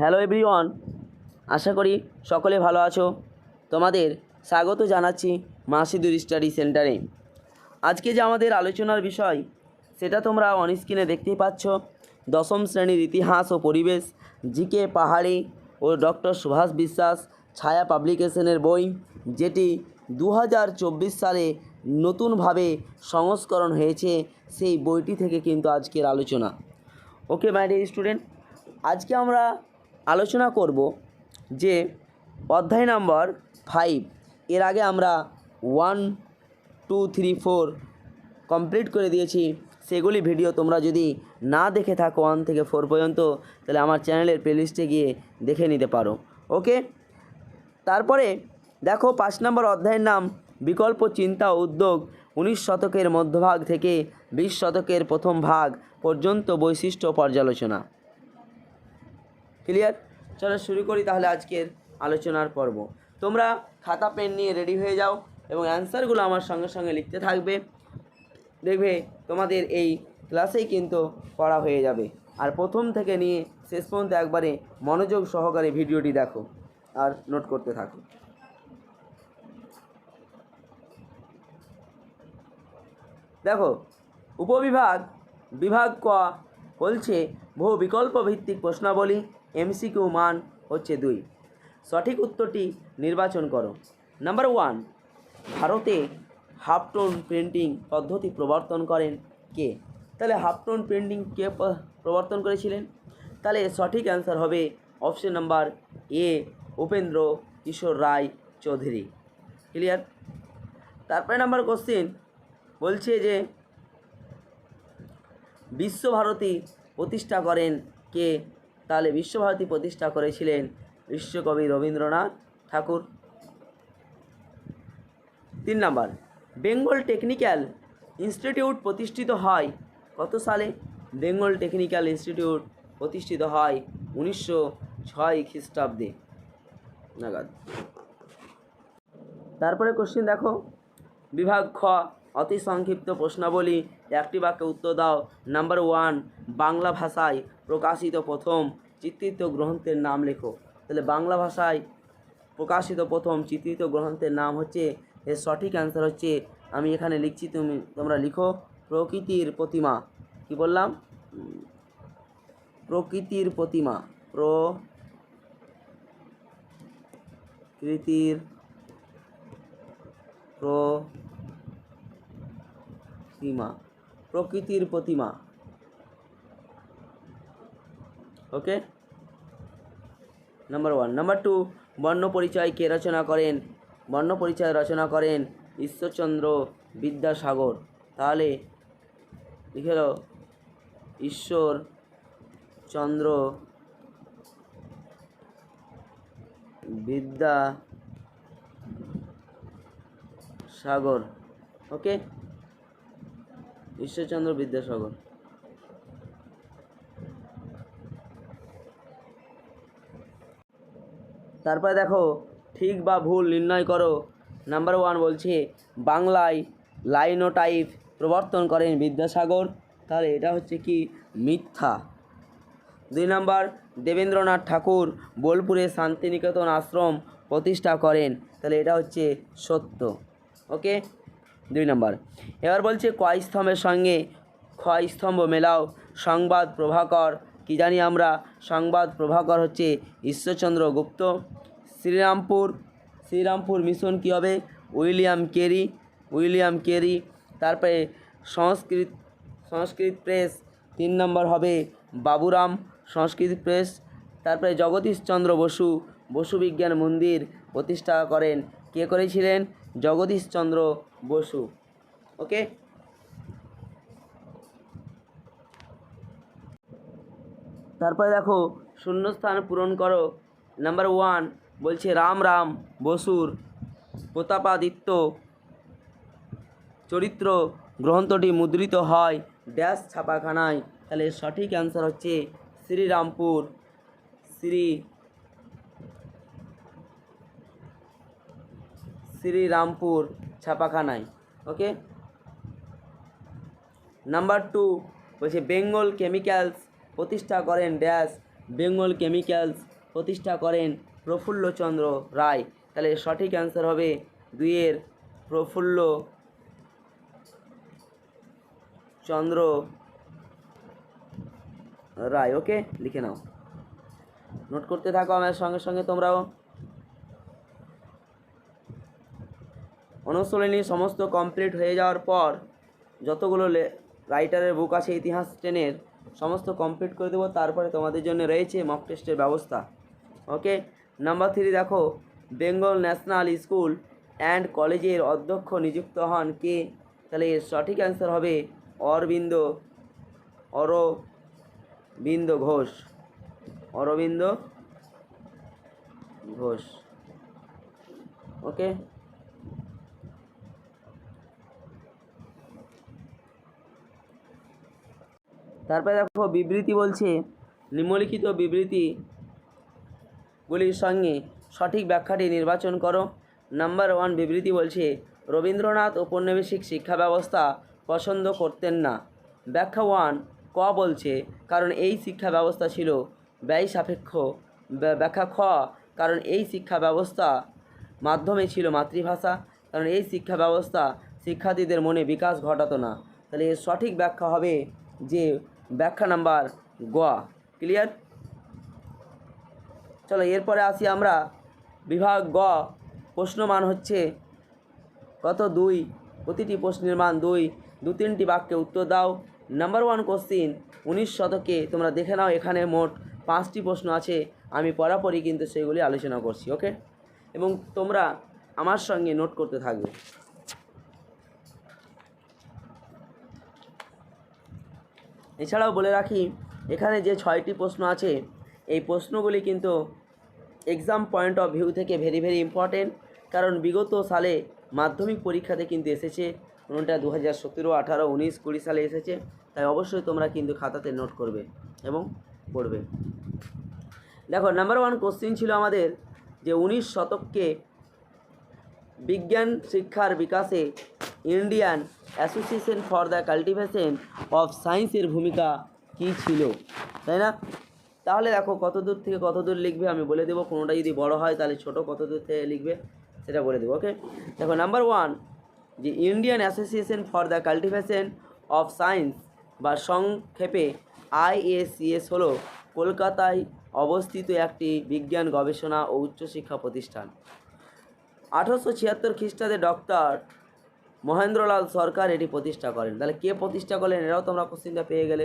Hello everyone, আশা করি সকলে ভালো আছো। তোমাদের স্বাগত জানাচ্ছি মাসিদুর স্টাডি সেন্টারে। আজকে যে আমাদের আলোচনার বিষয়, সেটা তোমরা অন স্ক্রিনে দেখতেই পাচ্ছ। দশম শ্রেণির ইতিহাস ও পরিবেশ জিকে পাহাড়ি ও ডক্টর সুভাষ বিশ্বাস ছায়া পাবলিকেশনের বই, যেটি দু হাজার চব্বিশ সালে নতুনভাবে সংস্করণ হয়েছে, সেই বইটি থেকে কিন্তু আজকের আলোচনা। ওকে মাই ডিয়ার স্টুডেন্ট আজকে আমরা আলোচনা করব যে অধ্যায় নাম্বার ফাইভ এর আগে আমরা one two three four complete করে দিয়েছি। সেগুলি ভিডিও তোমরা যদি না দেখে থাকো ওয়ান থেকে ফোর পর্যন্ত, তাহলে আমার চ্যানেলের প্লেলিস্টে গিয়ে দেখে নিতে পারো। ওকে তারপরে দেখো পাঁচ নম্বর অধ্যায়ের নাম, বিকল্প চিন্তা উদ্যোগ, উনিশ শতকের মধ্যভাগ থেকে বিশ শতকের প্রথম ভাগ পর্যন্ত বৈশিষ্ট্য পর্যালোচনা। ক্লিয়ার চলো শুরু করি তাহলে আজকের আলোচনার পর্ব। তোমরা খাতা, পেন নিয়ে রেডি হয়ে যাও এবং অ্যান্সারগুলো আমার সঙ্গে সঙ্গে লিখতে থাকবে। দেখবে তোমাদের এই ক্লাসেই কিন্তু পড়া হয়ে যাবে। আর প্রথম থেকে নিয়ে শেষ পর্যন্ত একবারে মনোযোগ সহকারে ভিডিওটি দেখো আর নোট করতে থাকো। দেখো, উপবিভাগ, বিভাগ ক বলছে বহু বিকল্প ভিত্তিক প্রশ্নাবলী। এমসিকিউ মান হচ্ছে দুই। সঠিক উত্তরটি নির্বাচন করো। নাম্বার ওয়ান ভারতে হাফটোন প্রিন্টিং পদ্ধতি প্রবর্তন করেন কে? তাহলে হাফটোন প্রিন্টিং কে প্রবর্তন করেছিলেন? তাহলে সঠিক অ্যান্সার হবে option number A Upendra Kishore Ray Chaudhuri. Clear তারপরে নাম্বার কোশ্চেন বলছে যে, বিশ্বভারতী প্রতিষ্ঠা করেন কে? তাহলে বিশ্বভারতী প্রতিষ্ঠা করেছিলেন বিশ্বকবি রবীন্দ্রনাথ ঠাকুর। তিন নাম্বার, বেঙ্গল টেকনিক্যাল ইনস্টিটিউট প্রতিষ্ঠিত হয় কত সালে? বেঙ্গল টেকনিক্যাল ইনস্টিটিউট প্রতিষ্ঠিত হয় উনিশশো ছয় খ্রিস্টাব্দে। নাগাদ। তারপরে কোশ্চেন দেখো। বিভাগ খ অতি সংক্ষিপ্ত প্রশ্নাবলী, একটি বাক্যে উত্তর দাও। নাম্বার ওয়ান বাংলা ভাষায় প্রকাশিত প্রথম চিত্রিত গ্রন্থের নাম লেখো। তাহলে বাংলা ভাষায় প্রকাশিত প্রথম চিত্রিত গ্রন্থের নাম হচ্ছে, এর সঠিক অ্যান্সার হচ্ছে, আমি এখানে লিখছি, তুমি, তোমরা লিখো, প্রকৃতির প্রতিমা। কি বললাম? প্রকৃতির প্রতিমা। প্রকৃতির প্রতিমা, প্রকৃতির প্রতিমা। Okay number one number two বর্ণ পরিচয় কে রচনা করেন? বর্ণ পরিচয় রচনা করেন ঈশ্বরচন্দ্র বিদ্যাসাগর। তাহলে, লিখে দাও ঈশ্বর চন্দ্র বিদ্যা সাগর ওকে ঈশ্বরচন্দ্র বিদ্যাসাগর। তারপরে দেখো, ঠিক বা ভুল নির্ণয় করো। নাম্বার ওয়ান বলছে, বাংলায় লাইনোটাইপ প্রবর্তন করেন বিদ্যাসাগর। তাহলে এটা হচ্ছে কি? মিথ্যা। দুই নাম্বার, দেবেন্দ্রনাথ ঠাকুর বোলপুরে শান্তিনিকেতন আশ্রম প্রতিষ্ঠা করেন। তাহলে এটা হচ্ছে সত্য। ওকে দুই নম্বর। এবার বলছে, কয় স্তম্ভের সঙ্গে ক্ষয় স্তম্ভ মেলাও? সংবাদ প্রভাকর। কি জানি আমরা, সংবাদ প্রভাকর হচ্ছে ঈশ্বরচন্দ্র গুপ্ত। শ্রীরামপুর শ্রীরামপুর মিশন কী হবে? William Carey William Carey. তারপরে সংস্কৃত সংস্কৃত প্রেস তিন নম্বর হবে বাবুরাম, সংস্কৃত প্রেস তারপরে জগদীশচন্দ্র বসু বসু বিজ্ঞান মন্দির প্রতিষ্ঠা করেন। কে করেছিলেন? জগদীশচন্দ্র বসু ওকে তারপরে দেখো, শূন্যস্থান পূরণ করো। নাম্বার ওয়ান বলছে রাম রাম বসুর প্রতাপাদিত্য চরিত্র গ্রন্থটি মুদ্রিত হয় ড্যাশ ছাপাখানায়। তাহলে সঠিক অ্যান্সার হচ্ছে শ্রীরামপুর, শ্রী শ্রীরামপুর ছাপাখানায় ওকে নাম্বার টু বলছে বেঙ্গল কেমিক্যালস প্রতিষ্ঠা করেন ড্যাশ বেঙ্গল কেমিক্যালস প্রতিষ্ঠা করেন প্রফুল্লচন্দ্র রায়। তাহলে সঠিক অ্যান্সার হবে দুইয়ের প্রফুল্ল চন্দ্র রায় ওকে লিখে নাও। নোট করতে থাকো আমার সঙ্গে সঙ্গে তোমরাও। অনুশীলনী সমস্ত কমপ্লিট হয়ে যাওয়ার পর যতগুলো রাইটারের বুক আছে, ইতিহাস টেনের, সমস্ত কমপ্লিট করে দেবো। তারপরে তোমাদের জন্য রয়েছে মক টেস্টের ব্যবস্থা। ওকে নাম্বার থ্রি দেখো বেঙ্গল ন্যাশনাল স্কুল অ্যান্ড কলেজের অধ্যক্ষ নিযুক্ত হন কে? তাহলে এর সঠিক অ্যান্সার হবে অরবিন্দ অরবিন্দ ঘোষ। অরবিন্দ ঘোষ। ওকে তারপরে দেখো বিবৃতি বলছে, নিম্নলিখিত বিবৃতিগুলির সঙ্গে সঠিক ব্যাখ্যাটি নির্বাচন করো। নাম্বার ওয়ান বিবৃতি বলছে, রবীন্দ্রনাথ ঔপনিবেশিক শিক্ষা ব্যবস্থা পছন্দ করতেন না। ব্যাখ্যা ওয়ান, ক বলছে, কারণ এই শিক্ষা ব্যবস্থা ছিল ব্যয় সাপেক্ষ। ব্যা- ব্যাখ্যা খ, কারণ এই শিক্ষা ব্যবস্থা মাধ্যমে ছিল মাতৃভাষা। কারণ এই শিক্ষা ব্যবস্থা শিক্ষার্থীদের মনে বিকাশ ঘটাতো না। তাহলে এর সঠিক ব্যাখ্যা হবে যে ব্যাখ্যা নাম্বার গ। ক্লিয়ার চলো, এরপরে আসি আমরা। বিভাগ গ, প্রশ্ন মান হচ্ছে কত? দুই। প্রতিটি প্রশ্নের মান দুই। দু, তিনটি বাক্যে উত্তর দাও। নাম্বার ওয়ান কোশ্চিন উনিশ শতকে তোমরা দেখে নাও, এখানে মোট পাঁচটি প্রশ্ন আছে। আমি পরাপরই কিন্তু সেগুলি আলোচনা করছি ওকে এবং তোমরা আমার সঙ্গে নোট করতে থাকবে। এছাড়াও বলে রাখি, এখানে যে ছয়টি প্রশ্ন আছে, এই প্রশ্নগুলি কিন্তু এক্সাম পয়েন্ট অফ ভিউ থেকে ভেরি ভেরি ইম্পর্টেন্ট কারণ বিগত সালে মাধ্যমিক পরীক্ষাতে কিন্তু এসেছে, কোনোটা দু হাজার সতেরো, আঠারো, উনিশ, কুড়ি সালে এসেছে, তাই অবশ্যই তোমরা কিন্তু খাতাতে নোট করবে এবং পড়বে। দেখো নাম্বার ওয়ান কোশ্চিন ছিল আমাদের যে উনিশ শতককে বিজ্ঞান শিক্ষার বিকাশে Indian association for the cultivation of সায়েন্সের ভূমিকা কী ছিল? তাই না? তাহলে দেখো কত দূর থেকে কত দূর লিখবে আমি বলে দেবো। কোনোটা যদি বড় হয় তাহলে ছোট কত দূর থেকে লিখবে সেটা বলে দেবো ওকে দেখো নাম্বার ওয়ান যে Indian association for the cultivation of science বা সংক্ষেপে আইএসিএস হলো কলকাতায় অবস্থিত একটি বিজ্ঞান গবেষণা ও উচ্চশিক্ষা প্রতিষ্ঠান। আঠারোশো ছিয়াত্তর খ্রিস্টাব্দে ডক্টর মহেন্দ্রলাল সরকার এটি প্রতিষ্ঠা করেন। তাহলে কে প্রতিষ্ঠা করলেন? এরাও তোমরা কোশ্চিনটা পেয়ে গেলে,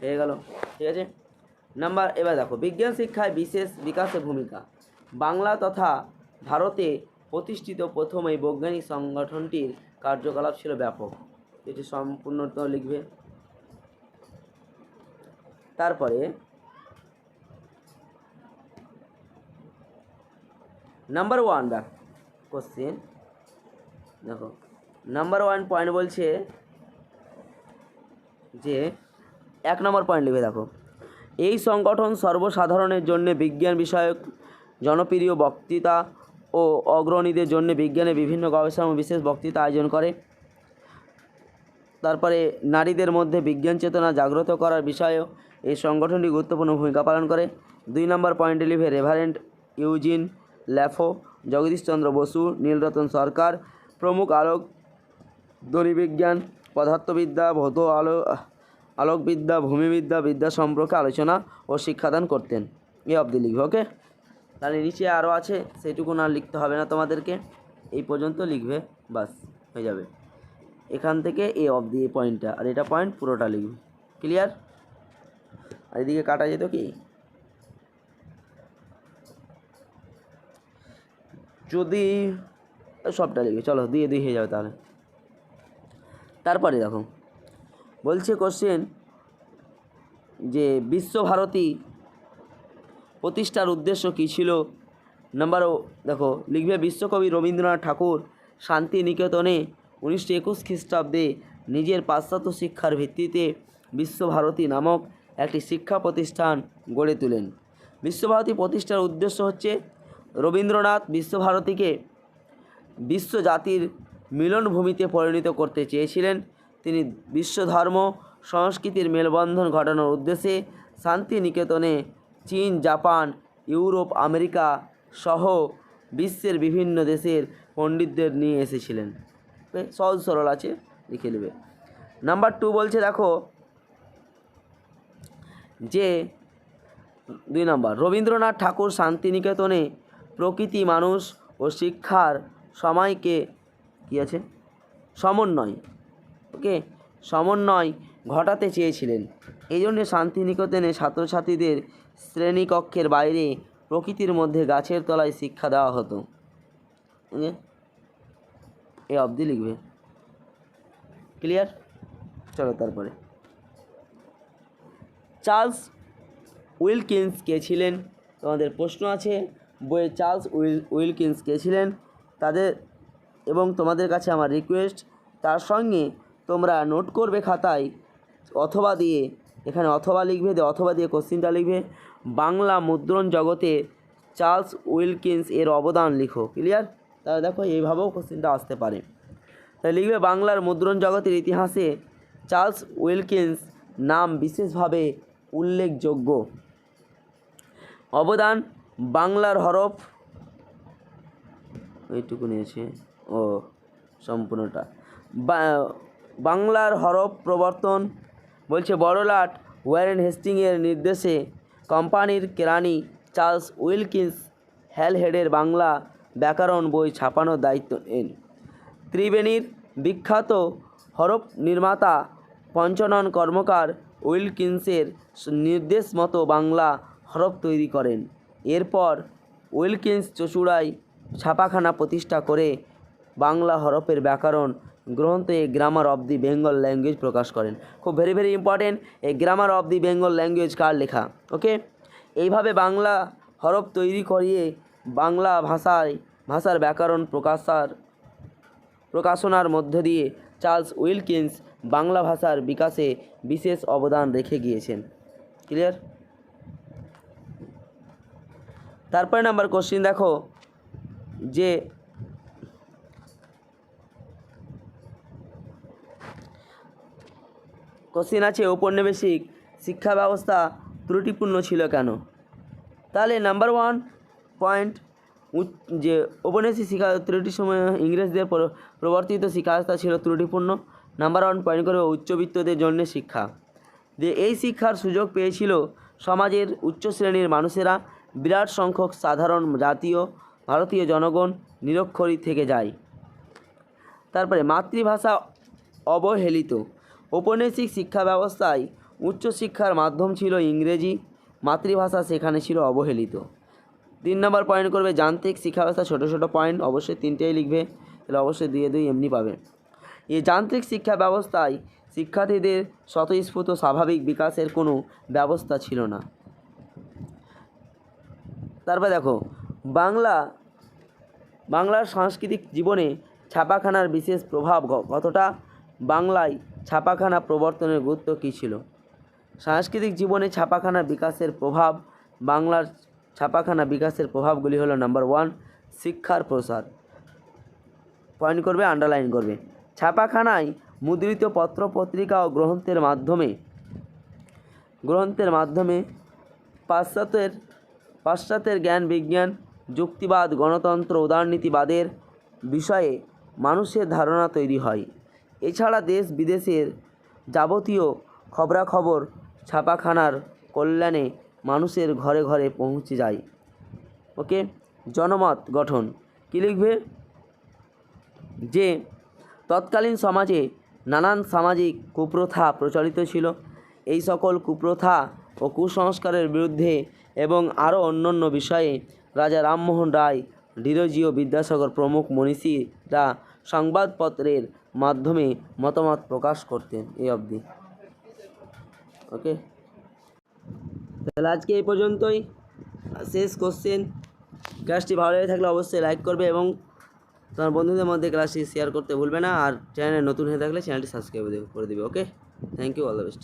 পেয়ে গেল। ঠিক আছে? নাম্বার এবার দেখো, বিজ্ঞান শিক্ষায় বিশেষ বিকাশে ভূমিকা। বাংলা তথা ভারতে প্রতিষ্ঠিত প্রথম এই বৈজ্ঞানিক সংগঠনটির কার্যকলাপ ছিল ব্যাপক। এটি সম্পূর্ণত লিখবে। তারপরে নাম্বার ওয়ান দেখ। কোশ্চেন দেখো নাম্বার ওয়ান পয়েন্ট বলছে যে, এক নম্বর পয়েন্ট লিখে দেখো। এই সংগঠন সর্বসাধারণের জন্য বিজ্ঞান বিষয়ক, জনপ্রিয় বক্তৃতা ও অগ্রণীদের জন্য বিজ্ঞানের বিভিন্ন গবেষণা ও বিশেষ বক্তৃতা আয়োজন করে। তারপরে, নারীদের মধ্যে বিজ্ঞান চেতনা জাগ্রত করার বিষয়েও এই সংগঠনটি গুরুত্বপূর্ণ ভূমিকা পালন করে। দুই নম্বর পয়েন্টে লিখে reverend Eugene Lafont Jagadishchandra Basu, Nilratan Sarkar, প্রমুখ আলোক, ধ্বনিবিজ্ঞান, পদার্থবিদ্যা, ভৌত আলো, আলোকবিদ্যা, ভূমিবিদ্যা, বিদ্যা সম্পর্কে আলোচনা ও শিক্ষাদান করতেন। এ অবধি লিখবে, ওকে? তাহলে নিচে আরও আছে সেটুকু না লিখতে হবে না তোমাদেরকে। এই পর্যন্ত লিখবে, বাস, হয়ে যাবে। এখান থেকে এ অবধি এই পয়েন্টটা, আর এটা পয়েন্ট পুরোটা লিখবে। ক্লিয়ার? আর এদিকে কাটা যেত কি? যদি সবটা লিখবে চলো দিয়ে দিয়ে হয়ে যাবে তাহলে। তারপরে দেখো, বলছে কোশ্চেন যে বিশ্বভারতী প্রতিষ্ঠার উদ্দেশ্য কী ছিল? নাম্বার ও, দেখো, লিখবে বিশ্বকবি রবীন্দ্রনাথ ঠাকুর শান্তি নিকেতনে উনিশশো একুশ খ্রিস্টাব্দে নিজের পাশ্চাত্য শিক্ষার ভিত্তিতে বিশ্বভারতী নামক একটি শিক্ষা প্রতিষ্ঠান গড়ে তোলেন। বিশ্বভারতী প্রতিষ্ঠার উদ্দেশ্য হচ্ছে রবীন্দ্রনাথ বিশ্বভারতীকে বিশ্ব জাতির মিলনভূমিতে পরিণত করতে চেয়েছিলেন। তিনি বিশ্ব ধর্ম সংস্কৃতির মেলবন্ধন ঘটানোর উদ্দেশ্যে শান্তিনিকেতনে চীন, জাপান, ইউরোপ, আমেরিকা সহ বিশ্বের বিভিন্ন দেশের পণ্ডিতদের নিয়ে এসেছিলেন। সহজ সরল আছে, লিখে নেবে নাম্বার টু বলছে, দেখো, যে, দুই নম্বর, রবীন্দ্রনাথ ঠাকুর শান্তিনিকেতনে প্রকৃতি মানুষ ও শিক্ষার সময়কে কী? আছে? সমন্বয়। ওকে? সমন্বয় ঘটাতে চেয়েছিলেন। এই জন্য শান্তিনিকেতনে ছাত্রছাত্রীদের শ্রেণীকক্ষের বাইরে প্রকৃতির মধ্যে গাছের তলায় শিক্ষা দেওয়া হতো। এই অবধি লিখবে। ক্লিয়ার? চলো তারপরে। চার্লস উইলকিন্স কে ছিলেন? তোমাদের প্রশ্ন আছে। বইয়ে চার্লস উইল, উইলকিন্স কে ছিলেন? তাদের এবং তোমাদের কাছে আমার রিকোয়েস্ট তার সঙ্গে তোমরা নোট করবে খাতায় অথবা দিয়ে, এখানে অথবা লিখবে, দিয়ে অথবা দিয়ে কোশ্চিনটা লিখবে, বাংলা মুদ্রণ জগতে চার্লস উইলকিন্স এর অবদান লিখো। ক্লিয়ার তাহলে দেখো, এইভাবেও কোশ্চিনটা আসতে পারে। তাই লিখবে, বাংলার মুদ্রণ জগতের ইতিহাসে চার্লস উইলকিন্স নাম বিশেষভাবে উল্লেখযোগ্য। অবদান বাংলার হরফ। এইটুকু নিয়েছে। ও, সম্পূর্ণটা। বাংলার হরফ প্রবর্তন বলছে, বড়লাট ওয়ারেন হেস্টিংয়ের নির্দেশে কোম্পানির কেরানি চার্লস উইলকিন্স হ্যালহেডের বাংলা ব্যাকরণ বই ছাপানোর দায়িত্ব নেন। ত্রিবেণীর বিখ্যাত হরফ নির্মাতা, পঞ্চনন কর্মকার উইলকিন্সের নির্দেশ মতো বাংলা হরফ তৈরি করেন। এরপর উইলকিন্স চচুড়ায় ছাপাখানা প্রতিষ্ঠা করে বাংলা হরফের ব্যাকরণ গ্রন্থে grammar of the Bengal language প্রকাশ করেন। খুব ভেরি ভেরি ইম্পর্টেন্ট এই grammar of the Bengal language কার লেখা? ওকে এইভাবে বাংলা হরফ তৈরি করিয়ে বাংলা ভাষায়, ভাষার ব্যাকরণ প্রকাশার, প্রকাশনার মধ্য দিয়ে চার্লস উইলকিন্স বাংলা ভাষার বিকাশে বিশেষ অবদান রেখে গিয়েছেন। ক্লিয়ার তারপরে নাম্বার কোশ্চিন দেখো, যে কোশ্চিন আছে, ঔপনিবেশিক শিক্ষা ব্যবস্থা ত্রুটিপূর্ণ ছিল কেন? তাহলে নাম্বার ওয়ান পয়েন্ট যে ঔপনিবেশিক শিক্ষা ত্রুটির সময় ইংরেজদের প্রবর্তিত শিক্ষা ব্যবস্থা ছিল ত্রুটিপূর্ণ। নাম্বার ওয়ান পয়েন্ট করবে উচ্চবিত্তদের জন্য শিক্ষা। যে এই শিক্ষার সুযোগ পেয়েছিল সমাজের উচ্চ শ্রেণির মানুষেরা বিরাট সংখ্যক সাধারণ জাতীয় ভারতীয় জনগণ নিরক্ষরী থেকে যায়। তারপরে মাতৃভাষা অবহেলিত। ঔপনিবেশিক শিক্ষা ব্যবস্থায় উচ্চশিক্ষার মাধ্যম ছিল ইংরেজি, মাতৃভাষা সেখানে ছিল অবহেলিত। তিন নম্বর পয়েন্ট করবে, যান্ত্রিক শিক্ষা ব্যবস্থা ছোটো ছোটো পয়েন্ট অবশ্যই তিনটেই লিখবে, তাহলে অবশ্যই দিয়ে দুই এমনি পাবে। এই যান্ত্রিক শিক্ষা ব্যবস্থায় শিক্ষার্থীদের স্বতঃস্ফূর্ত স্বাভাবিক বিকাশের কোনো ব্যবস্থা ছিল না। তারপর দেখো, বাংলা, বাংলার সাংস্কৃতিক জীবনে ছাপাখানার বিশেষ প্রভাব কতটা? বাংলায় ছাপাখানা প্রবর্তনের গুরুত্ব কী ছিল? সাংস্কৃতিক জীবনে ছাপাখানা বিকাশের প্রভাব, বাংলার ছাপাখানা বিকাশের প্রভাবগুলি হলো নাম্বার ওয়ান শিক্ষার প্রসার। পয়েন্ট করবে আন্ডারলাইন করবে। ছাপাখানায় মুদ্রিত পত্র পত্রিকা ও গ্রন্থের মাধ্যমে গ্রন্থের মাধ্যমে পাশ্চাত্যের পাশ্চাত্যের জ্ঞান, বিজ্ঞান, যুক্তিবাদ, গণতন্ত্র, উদারনীতিবাদের বিষয়ে মানুষের ধারণা তৈরি হয়। এছাড়া দেশ বিদেশের যাবতীয় খবরাখবর ছাপাখানার কল্যাণে মানুষের ঘরে ঘরে পৌঁছে যায়। ওকে, জনমত গঠন। কী লিখবে? যে, তৎকালীন সমাজে নানান সামাজিক কুপ্রথা প্রচলিত ছিল। এই সকল কুপ্রথা ও কুসংস্কারের বিরুদ্ধে এবং আরও অন্যান্য বিষয়ে রাজা রামমোহন রায়, ডিরোজিও বিদ্যাসাগর প্রমুখ মনীষীরা সংবাদপত্রের মাধ্যমে মতামত প্রকাশ করতেন এই অবধি। ওকে? তাহলে আজকে এই পর্যন্তই। শেষ কোশ্চেন ক্লাসটি ভালো লেগে থাকলে অবশ্যই লাইক করবে এবং তোমার বন্ধুদের মধ্যে ক্লাসটি শেয়ার করতে ভুলবে না। আর চ্যানেলে নতুন হয়ে থাকলে চ্যানেলটি সাবস্ক্রাইব করে দেবে, okay? Thank you all the best